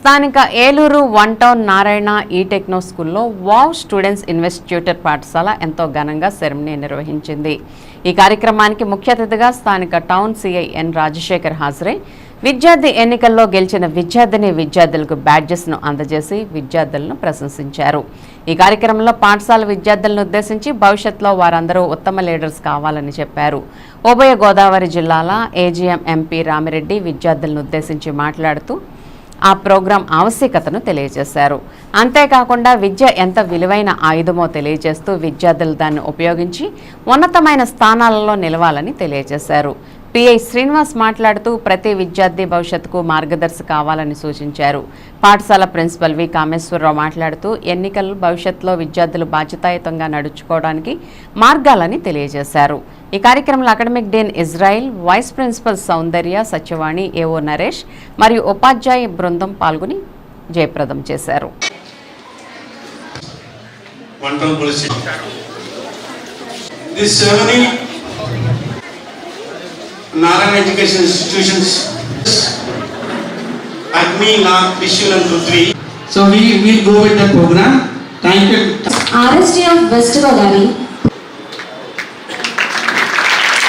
స్థానిక Eluru one town Narayana ఈ techno స్కూల్లో వావ్ స్టూడెంట్స్ ఇన్వెస్టిట్యూటర్ పాఠశాల ఎంతో ఘనంగా సెరమనీ నిర్వహించింది. ఈ కార్యక్రమానికి ముఖ్య అతిథిగా స్థానిక టౌన్ సిఐ ఎన్ రాజశేఖర్ హాజరై విద్యార్థి ఎన్నికల్లో గెలిచిన విద్యార్థిని విద్యార్థులకు బ్యాడ్జెస్ను అందజేసి విద్యార్థులను ప్రశంసించారు. ఈ కార్యక్రమంలో పాఠశాల విద్యార్థులను ఉద్దేశించి భవిష్యత్తులో వారందరూ ఉత్తమ లీడర్స్ కావాలని చెప్పారు. ఉభయ గోదావరి జిల్లాల ఏజీఎం ఎంపీ రామిరెడ్డి విద్యార్థులను ఉద్దేశించి మాట్లాడుతూ ఆ ప్రోగ్రాం ఆవశ్యకతను తెలియజేశారు. అంతేకాకుండా విద్య ఎంత విలువైన ఆయుధమో తెలియజేస్తూ విద్యార్థులు దాన్ని ఉపయోగించి ఉన్నతమైన స్థానాలలో నిలవాలని తెలియజేశారు. పిఐ శ్రీనివాస్ మాట్లాడుతూ ప్రతి విద్యార్థి భవిష్యత్తుకు మార్గదర్శి కావాలని సూచించారు. పాఠశాల ప్రిన్సిపల్ వి కామేశ్వరరావు మాట్లాడుతూ ఎన్నికలు భవిష్యత్తులో విద్యార్థులు బాధ్యతాయుతంగా నడుచుకోవడానికి మార్గాలని తెలియజేశారు. ఈ కార్యక్రమంలో academic dean Israel vice principal Soundarya Satyavani AO Naresh మరియు ఉపాధ్యాయ బృందం పాల్గొని జయప్రదం చేశారు. This ceremony, Narayan Education Institutions, Agni, Nag, Vishal and Prithvi. So we will go with the program. Thank you. RSD of West Godavari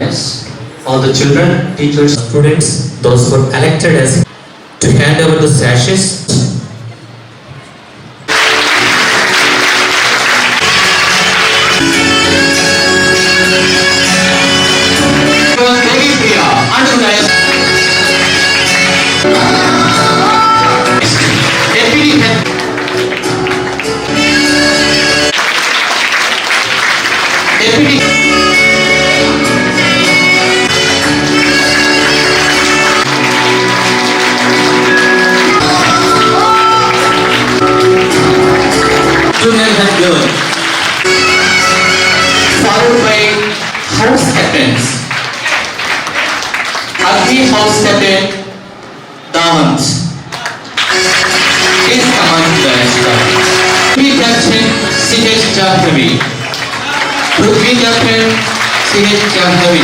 Yes, all the children, teachers, students, those who are elected as to hand over the sashes. Junior head. Followed by house captains. Agni house captain Dawant. Please come on to captain C.H. Jahnavi. Prithvi captain C.H. Jahnavi.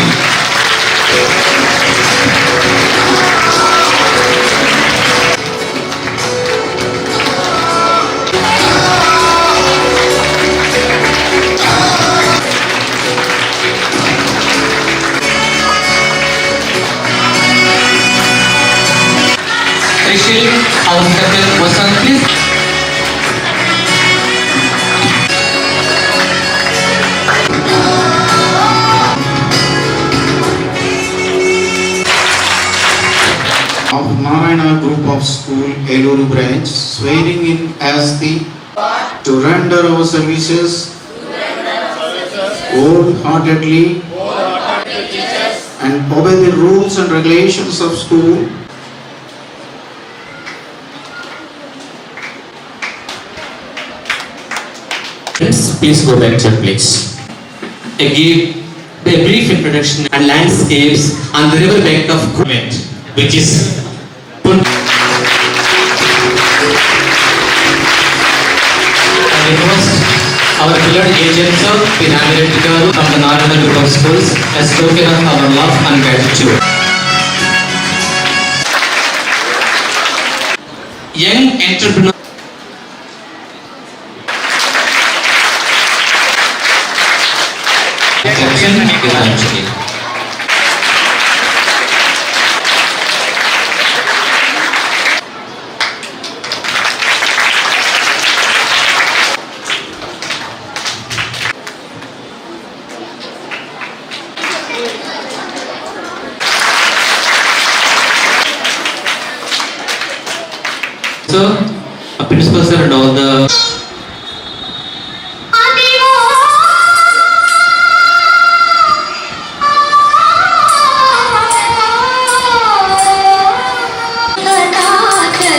House captain Vasant please. of Narayana Group of School, Eluru branch, swearing in as the to render our services wholeheartedly and obey the rules and regulations of school Friends, please go back to your place. I give a brief introduction and landscapes on the river bank of Kumet, which is Pun- I request our beloved agent sir, Pinamir Garu from the Narayana Group of Schools as token of our love and gratitude. Young entrepreneur Section a principal sir and the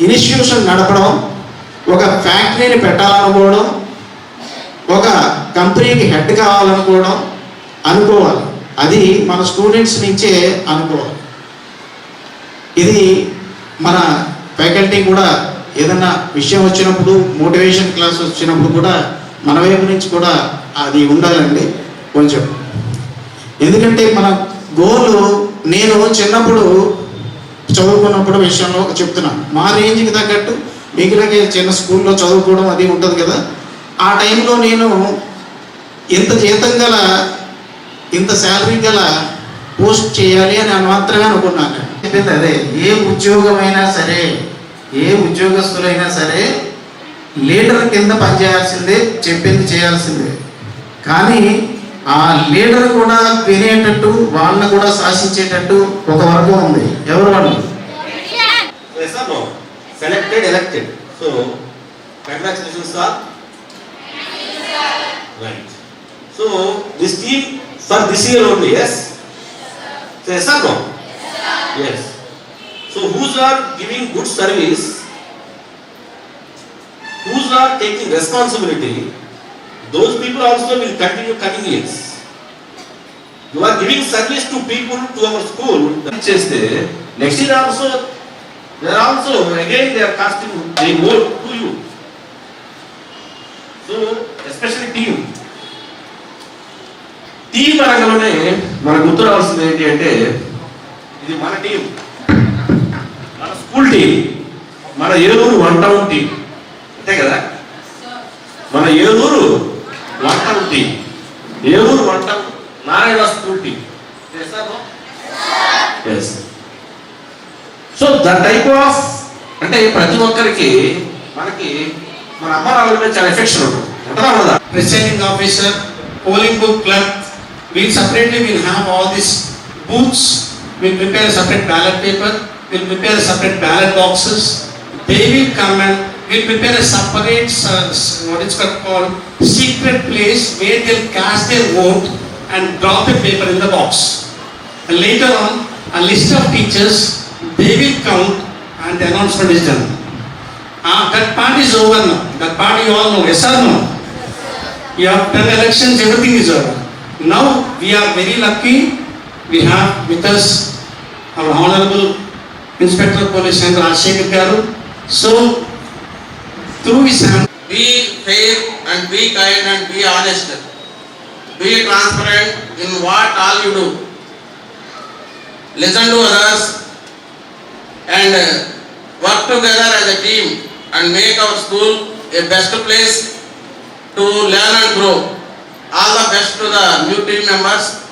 institution నడపడం ఒక ఫ్యాక్టరీని పెట్టాలనుకోవడం ఒక కంపెనీకి head కావాలనుకోవడం అనుకోవాలి. అది మన students నుంచే అనుకోవాలి. ఇది మన ఫ్యాకల్టీ కూడా ఏదన్నా విషయం వచ్చినప్పుడు మోటివేషన్ క్లాస్ వచ్చినప్పుడు కూడా మన వైపు నుంచి కూడా అది ఉండాలండి. కొంచెం. ఎందుకంటే మన గోల్ నేను చిన్నప్పుడు చదువుకున్నప్పుడు విషయంలో చెప్తున్నాను మా రేంజ్కి తగ్గట్టు మిగిలిన చిన్న స్కూల్లో చదువుకోవడం అది ఉంటుంది కదా. ఆ టైంలో నేను ఇంత జీతం గల ఇంత శాలరీ గల పోస్ట్ చేయాలి అని మాత్రమే అనుకున్నాను చెప్పింది అదే. ఏ ఉద్యోగమైనా సరే ఏ ఉద్యోగస్తులైనా సరే లీడర్ కింద పనిచేయాల్సిందే చెప్పింది చేయాల్సిందే. కానీ ఆ లీడర్ కూడా తినేటట్టు వాళ్ళని కూడా శాసించేటట్టు ఒక వర్గం ఉంది. ఎవరు వాళ్ళు? Selected elected so congratulations sir right so this team for this year only S S R no so who's are giving good service who's are taking responsibility Those people also will continue coming years. You are giving service to people to our school. చేస్తే next year also They are also, again, they are casting, they vote to you. So, especially team. Team అనగానే మనకు గుర్తు రావాల్సింది ఏంటి అంటే ఇది మన team మన స్కూల్ టీం మన ఏలూరు వన్ టౌన్ టీం అంతే కదా మన ఏలూరు స్పూర్తి ఏలూరు వంట నారాయణ స్ఫూర్తి సో ద టైప్ ఆఫ్ అంటే ప్రతి ఒక్కరికి మనకి మన అమ్మ వాళ్ళ మీద చాలా ఎఫెక్ట్స్ ఉంటుంది. Presiding officer polling book clerk will separately will have all this booths will prepare separate ballot paper will prepare separate ballot boxes they will come and will prepare a separate, uh, what is called, secret place where they'll cast their vote and drop the paper in the box. And later on, a list of teachers, they will count and the announcement is done. Uh, that part is over now. That part you all know, yes or no? You have done elections, everything is over. Now we are very lucky. We have with us our Honorable Inspector of Police and Rajshekhar Garu. So through his be fair and be kind and be honest. Be transparent in what all you do. Listen to others and uh, work together as a team and make our school a best place to learn and grow. All the best to the new team members